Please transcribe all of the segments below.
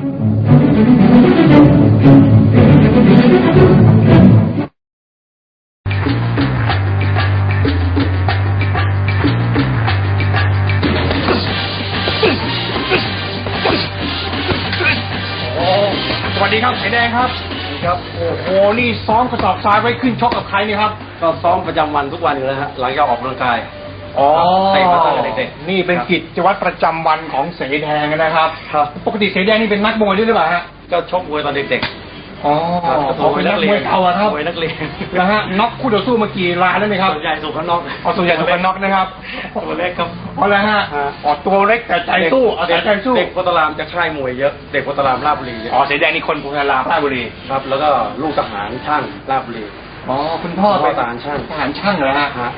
โอ้สวัสดีครับไข่แดงครับ ครับโอ้โหนี่ซ้อมกระสอบทรายไว้ขึ้นชกกับใครเนี่ยครับ ก็ซ้อมประจำวันทุกวันอยู่แล้วฮะหลังจากออกกำลังกาย อ๋อเตะมาตั้งแต่เด็กๆนี่เป็นกิจวัตรประจำวันของเสแดงนะครับ ครับ ปกติเสแดงนี่เป็นนักมวยด้วยหรือเปล่าฮะ ก็ชกมวยตอนเด็กอ๋อๆครับเขาเป็นนักมวยเก่าอะครับมวยนักเรียนนะฮะน็อกคู่ต่อสู้มากี่รายแล้วไหมครับส่วนใหญ่สุกข้างนอกเอาส่วนใหญ่ถูกกันน็อกนะครับตัวเล็กครับเพราะอะไรฮะฮะอ๋อตัวเล็กแต่ใจสู้เอาแต่ใจสู้เด็กโพธารามจะค่ายมวยเยอะ เด็กโพธารามราชบุรีเยอะอ๋อเสแดงนี่คนภูมิลาราชบุรีครับ แล้วก็ลูกทหารช่างราชบุรี อ๋อคุณพ่อเป็นทหารช่าง ทหารช่างเหรอฮะฮะ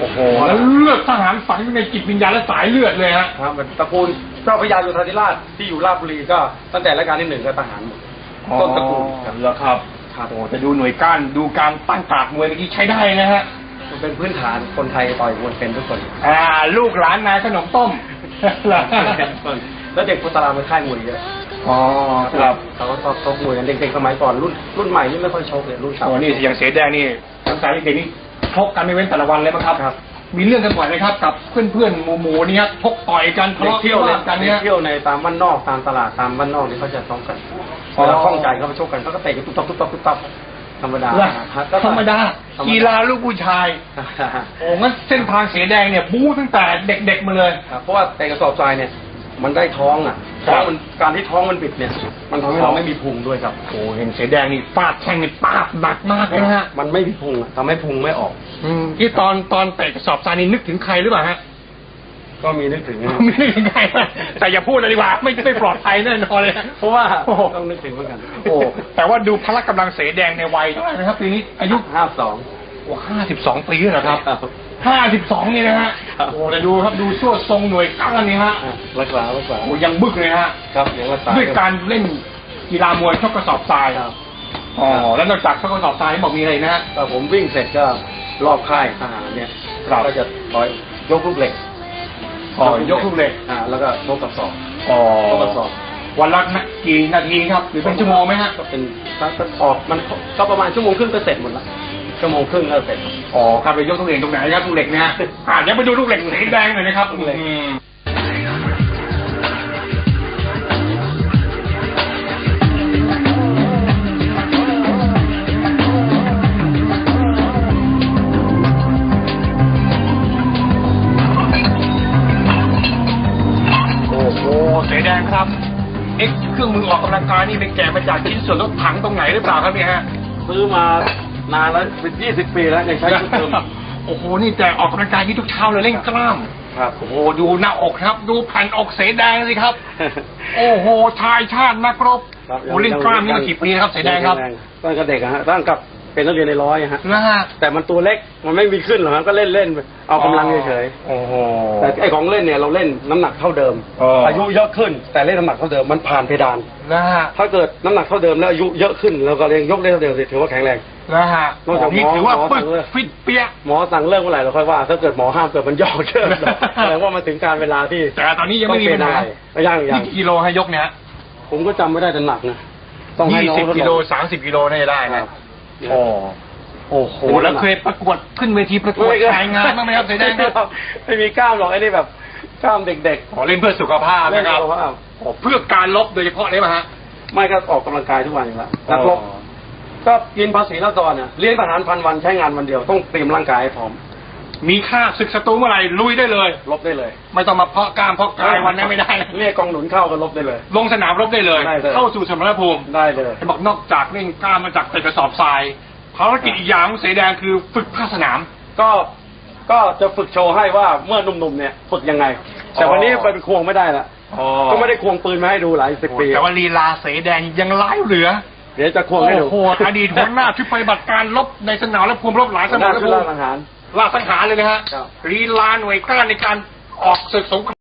โอ้โหแล้วเลือดทหารฝังอยู่ในจิตวิญญาณและสายเลือดเลยฮะครับมันตระกูลเจ้าพระยาโยธาธิราชที่อยู่ราชบุรีก็ตั้งแต่รัชกาลที่หนึ่งก็ทหารหมดต้นตระกูลครับเหรอครับครับโอ้จะดูหน่วยก้านดูการตั้งการดมวยเมื่อกี้ใช้ได้นะฮะมันเป็นพื้นฐานคนไทยต่อยมวยเป็นทุกคน อ่า ลูกหลานนายขนมต้มเหรอแล้วเด็กโพธารามเป็นค่ายมวยเยอะอ๋อครับเขาก็ชอบชกมวยกันเด็กๆสมัยก่อนรุ่นรุ่นใหม่นี่ไม่ค่อยชกเลยรุ่นเก่าโอ้นี่อย่างเสียแดงนี่ทั้งสายเด็กๆนี่ ชกกันไม่เว้นแต่ละวันเลยมั้งครับ ครับ มีเรื่องกันบ่อยไหมครับ กับเพื่อนๆหมู่ๆนี่ครับชกต่อยกันทะเด็กเลาะเที่ยววิเนี่วายทกันเนี่ย เที่ยวในตามบ้านนอกตามตลาดตามบ้านนอกนี่เขาจะชกกันอ๋อเวลาข้องใจเขาไปชกกันเขาก็เตะกันตุ๊บตับตุ๊บตับตุ๊บตับธรรมดาเหรอฮะธรรมดาธรรมดกีฬาลูกผู้ชาย โอ้งั้นเส้นทางเสียแดงเนี่ยบู๊ตั้งแต่เด็กๆมาเลย ครับเพราะว่าเตะกระสอบทรายเนี่ย มันได้ท้องอะครับ ท้องมันการที่ท้องมันบิดเนี่ย มันทำให้เราไม่มีพุงด้วยครับ โอ้เห็นเสียแดงนี่ฟาดแข้งนี่ปาดหนักมากเลยนะฮะ มันไม่มีพุงอะทำให้พุงไม่ออก อืมที่ตอนตอนเตะกระสอบทรายนี่นึกถึงใครหรือเปล่าฮะ ก็มีนึกถึงนะไม่นึกถึงใครนะแต่อย่าพูดเลยดีกว่าไม่ไม่ปลอดภัยแน่นอนเลยเพราะว่าโอ้โหต้องนึกถึงเหมือนกัน โอ้แต่ว่าดูพละกำลังเสแดงในวัยเท่าไหร่นะครับปีนี้อายุห้าสอง โอ้ห้าสิบสองปีแล้วเหรอครับ ห้าสิบสองนี่นะฮะ ครับ โอ้แต่ดูครับดูชั่วทรงหน่วยก้านนี่ฮะรักษารักษาโอ้ยังบึกเลยฮะ ครับอย่างรักษาด้วยการเล่นกีฬามวยชกกระสอบทราย ครับอ๋อ แล้วนอกจากชกกระสอบทรายบอกมีอะไรนะฮะ ก็ผมวิ่งเสร็จก็รอบค่ายทหารเนี่ยครับ ก็จะต่อยยกลูกเหล็กอ๋อยกลูกเหล็ก อ่าแล้วก็ชกกับศอก อ๋อชกกับศอกวันละนะกี่นาทีครับ หรือเป็นชั่วโมงไหมฮะ ก็เป็นถ้าถ้าออกมันก็ประมาณชั่วโมงครึ่งก็เสร็จหมดละ ชั่วโมงครึ่งก็เสร็จอ๋อครับไปยกลูกเหล็กตรงไหนครับลูกเหล็กนะฮะอ่าเดี๋ยวไปดูลูกเหล็กสีแดงหน่อยนะครับลูกเหล็กอืมโอ้โหสีแดงครับเอ็กเครื่องมือออกกำลังกายนี่เป็นแกะมาจากชิ้นส่วนรถถังตรงไหนหรือเปล่าครับเนี่ยฮะ ซื้อมา นานแล้วเป็นยี่สิบปีแล้วยังใช้ชุดเดิม โอ้โห นี่แต่ออกกำลังกายที่ทุกเช้าเลยเล่นกล้าม ครับ โอ้โห ดูหน้าอกครับ ดูแผ่นอกเสแดงสิครับ โอ้โห ชายชาตินักรบครับโอ้เล่นกล้ามนี่มากี่ปีนะครับเสแดงครับ ตั้งแต่เด็กอะฮะตั้งกับ เป็นนักเรียนในร้อยอะฮะนะฮะแต่มันตัวเล็กมันไม่มีขึ้นหรอกครับก็เล่นเล่นๆเอากำลังเฉยโอ้โห ๆแต่ไอ้ของเล่นเนี่ยเราเล่นน้ำหนักเท่าเดิมอ๋อออายุเยอะขึ้น แต่เล่นน้ำหนักเท่าเดิมมันผ่านเพดาน นะฮะถ้าเกิดน้ำหนักเท่าเดิมแล้วอายุเยอะขึ้นเราก็ยังยกได้เท่าเดิมถือว่าแข็งแรง นะฮะนอกจากนี่หมอถือว่าหมอปึ๊กสั่งเลย ฟิตเปี้ยะหมอสั่งเลิกเมื่อไหร่เราค่อยว่า ถ้าเกิดหมอห้ามเกิดมันย่อเกินแสดงว่ามันถึงการเวลาที่แต่ตอนนี้ยังไม่มีปัญหาไม่ยังยันี่งกี่กิโลให้ยกเนี่ยผมก็จำไม่ได้แต่หนักนะต้องให้ยี่น้องสิบทดกิลโลองสามสิบกิโลน่าจะได้ครันะบ โอ้โอ้โหแล้วเคยประกวดขึ้นเวทีประกวดชายงานบ้างไหมครับเสแดงครับไม่มีกล้ามหรอกไอ้นี่แบบกล้ามเด็กขอเล่นเพื่อสุขภาพๆเล่นนะครับสุขภาพอ๋อเพื่อการลบโดยเฉพาะเลยป่ะฮะไม่ก็ออกกำลังกายทุกวันอยู่แล้วนักรบก็กินภาษีรัศดรเนี่ยเลี้ยงทหารพันวันใช้งานวันเดียวต้องเตรียมร่างกายให้พร้อม มีค่าศึกศัตรูเมื่อไหร่ลุยได้เลย ลบได้เลยไม่ต้องมาเพาะกล้ามเพาะกายวันนั้นไม่ได้นะเรียกกองหนุนเข้าก็ลบได้เลย ลงสนามรบได้เลย ได้เลย เข้าสู่สมรภูมิได้เลยเห็นบอกนอกจากเล่นกล้ามมาจากเตะกระสอบทรายภารกิจอีกอย่างของเสแดงคือฝึกภาคสนาม ก็ก็จะฝึกโชว์ให้ว่าเมื่อหนุ่มๆเนี่ยฝึกยังไง แต่วันนี้ไปควงไม่ได้ละก็ไม่ได้ควงปืนมาให้ดูหลายสิบปี แต่ว่าลีลาเสแดงยังร้ายเหลือ เดี๋ยวจะควงให้ดูโอ้โหอดีตหัวหน้าชุดปฏิบัติการลบในสนามและภูมิรบหลายสหัวหมัน้ายและชุดภูล่ามิ สังหารล่าสังหารเลยนะฮะครับลีลาหน่วยกล้าในการออกศึกสงคราม